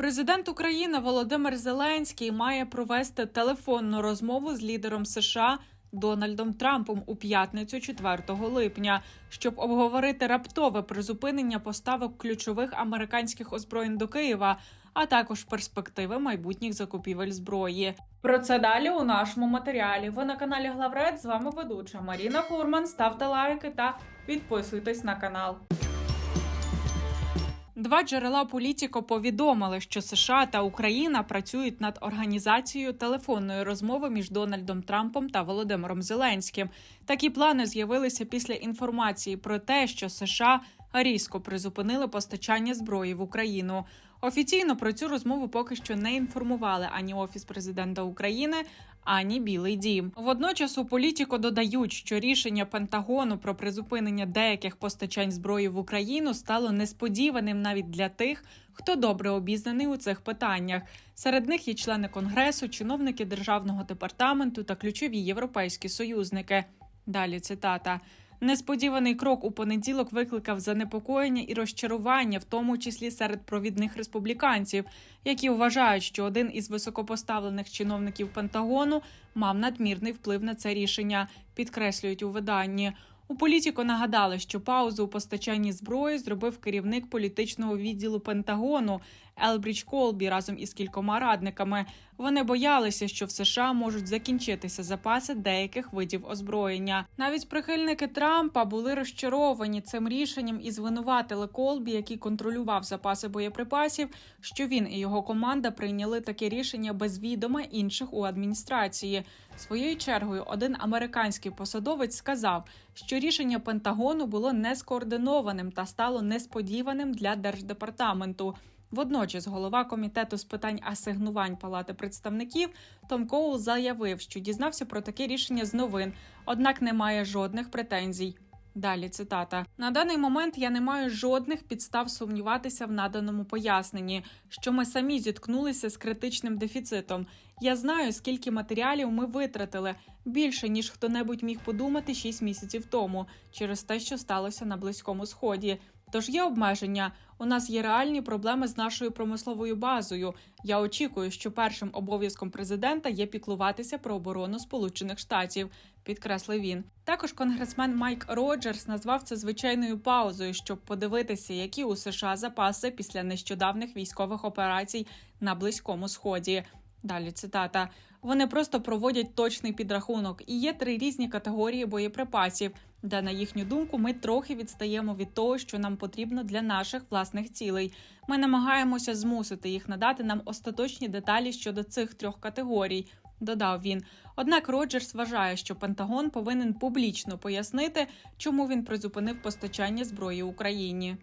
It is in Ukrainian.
Президент України Володимир Зеленський має провести телефонну розмову з лідером США Дональдом Трампом у п'ятницю 4 липня, щоб обговорити раптове призупинення поставок ключових американських озброєнь до Києва, а також перспективи майбутніх закупівель зброї. Про це далі у нашому матеріалі. Ви на каналі Главред. З вами ведуча Маріна Фурман. Ставте лайки та підписуйтесь на канал. Два джерела політико повідомили, що США та Україна працюють над організацією телефонної розмови між Дональдом Трампом та Володимиром Зеленським. Такі плани з'явилися після інформації про те, що США різко призупинили постачання зброї в Україну. Офіційно про цю розмову поки що не інформували ані офіс президента України, ані Білий Дім. Водночас у політіко додають, що рішення Пентагону про призупинення деяких постачань зброї в Україну стало несподіваним навіть для тих, хто добре обізнаний у цих питаннях. Серед них є члени конгресу, чиновники державного департаменту та ключові європейські союзники. Далі цитата. Несподіваний крок у понеділок викликав занепокоєння і розчарування, в тому числі серед провідних республіканців, які вважають, що один із високопоставлених чиновників Пентагону мав надмірний вплив на це рішення, підкреслюють у виданні. У політіко нагадали, що паузу у постачанні зброї зробив керівник політичного відділу Пентагону Елбріч Колбі разом із кількома радниками. Вони боялися, що в США можуть закінчитися запаси деяких видів озброєння. Навіть прихильники Трампа були розчаровані цим рішенням і звинуватили Колбі, який контролював запаси боєприпасів, що він і його команда прийняли таке рішення без відома інших у адміністрації. Своєю чергою, один американський посадовець сказав, що рішення Пентагону було не скоординованим та стало несподіваним для держдепартаменту. Водночас голова комітету з питань асигнувань Палати представників Том Коул заявив, що дізнався про таке рішення з новин, однак не має жодних претензій. Далі цитата: на даний момент я не маю жодних підстав сумніватися в наданому поясненні, що ми самі зіткнулися з критичним дефіцитом. Я знаю, скільки матеріалів ми витратили більше ніж хто-небудь міг подумати 6 місяців тому, через те, що сталося на близькому сході. Тож є обмеження. У нас є реальні проблеми з нашою промисловою базою. Я очікую, що першим обов'язком президента є піклуватися про оборону Сполучених Штатів, підкреслив він. Також конгресмен Майк Роджерс назвав це звичайною паузою, щоб подивитися, які у США запаси після нещодавних військових операцій на близькому сході. Далі цитата: вони просто проводять точний підрахунок, і є три різні категорії боєприпасів, де, на їхню думку, ми трохи відстаємо від того, що нам потрібно для наших власних цілей. Ми намагаємося змусити їх надати нам остаточні деталі щодо цих трьох категорій. Додав він. Однак Роджерс вважає, що Пентагон повинен публічно пояснити, чому він призупинив постачання зброї Україні.